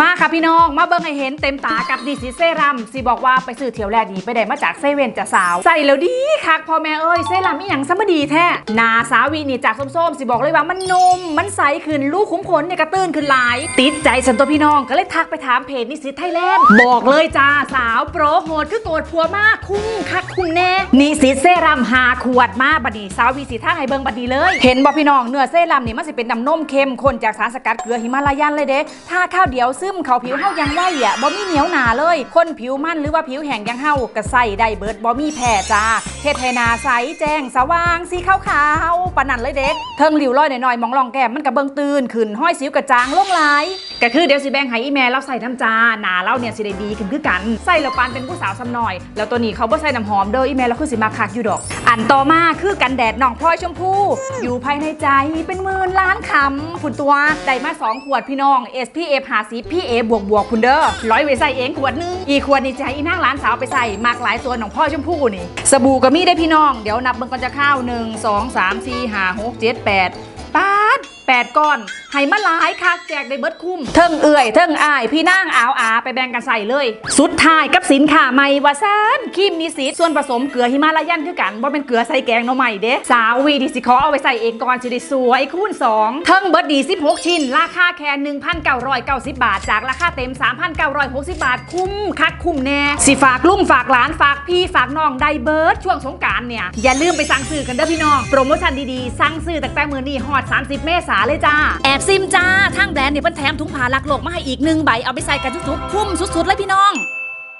มาค่ะพี่น้อง มาเบิ่งให้เห็นเต็มตากับดีซิเซรัมสิบอกว่าไปซื้อเที่ยวแรกนี้ไปได้มาจากเซเว่นจะสาว ใส่แล้วดีคักพ่อแม่เอ้ยเซรัมอีหยังซะมาดีแท้นาสาวีนี่จากส้มๆสิบอกเลยว่ามันนุ่มมันใสขึ้นลูกคุ้มขนเนี่ยกระตื้นขึ้นหลาย ติดใจสันตัวพี่น้องก็เลยทักไปถามเพจนิสิตไทยแลนด์บอกเลยจ้าสาวโปรโหดคือโกรธผัวมากคุ้มคักคุ้มแน่นิสิตเซรัมหาขวดมาบัดนี้สาววีสีท่าให้เบิ่งบัดนี้เลย เห็นบ่พี่น้องเนื้อเซรัมนี่มันสิเป็นน้ำนมเค็มข้นจากสารสกัดเกลือหิมาลายันเลยเด้ถ้าข้าวเดียวซึึมเขาผิวเฮายังไหวอะบ่มีเหนียวหนาเลย คนผิวมันหรือว่าผิวแห้งยังเฮาก็ใส่ได้เบิดบ่มีแผ่จ้าเฮ็ดให้หนาใสแจ้งสว่างสีขาวๆปนนั้นเลยเด็กเทิงหลิวลอยหน่อยๆมองลองแก้มมันก็เบิงตื่นขึ้นห้อยสิวกระจางลงหลาย ก็คือเดี๋ยวสิแบ่งให้อีแม่เราใส่น้ำจาหนาเราเนี่ยสิได้ดีขึ้นคือกันใส่ล้วปานเป็นผู้สาวซ้ำหน่อย แล้วตัวนี้เขาบ่ใส่น้ำหอมเด้ออีแม่เราคือสิมาคักอยู่ดอก อันต่อมาคือกันแดดน้องพลอยชมพู อยู่ภายในใจเป็นหมื่นล้านคำคุณตัวได้มาสองขวดพี่น้อง SPF 50 PA บวกบวกคุณเด้อร้อยไว้ใส่เองขวดนึงอีขวดนี่จะให้อีนางร้านสาวไปใส่มากหลายตัวน้องพ่อชมพูนี่ สบู่ก็มีได้พี่น้องเดี๋ยวนับเบิ่งก่อนจะเข้า1 2 3 4 5 6 7 8ปาดแปด ก้อนให้มาหลายคักแจกได้เบิดคุ้มเทิงเอื่อยเทิงอาย พี่นางอาวอาไปแบ่งกันใส่เลย สุดท้ายกับสินค้าใหม่วาซานครีมนิสิตส่วนผสมเกลือหิมาลายันคือกันว่าเป็นเกลือใส่แกงเนาะใหม่เด้สาววีดิสิขอเอาไปใส่เองก่อนสิได้สวยคูณ2เทิงเบิดดี 16 ชิ้น ราคาแค่1,990 บาท จากราคาเต็ม 3,960 บาท คุ้มคักคุ้มแน่สิฝากลุงฝากหลานฝากพี่ฝากน้องได้เบิร์ดช่วงสงกรารเนี่ยอย่าลืมไปสั่งซื้อกันเด้อพี่น้องโปรโมชั่นดีๆสั่งซื้อตั้งแต่มือนี้ฮอด 30 เมษาเลยจ้า แอบซิมจ้าทางแบรนด์เนี่ยเพิ่นแถมถุงผ้าลักโลกมาให้อีกหนึ่งใบเอาไปใส่กันทุกๆคุ้มสุดๆเลยพี่น้อง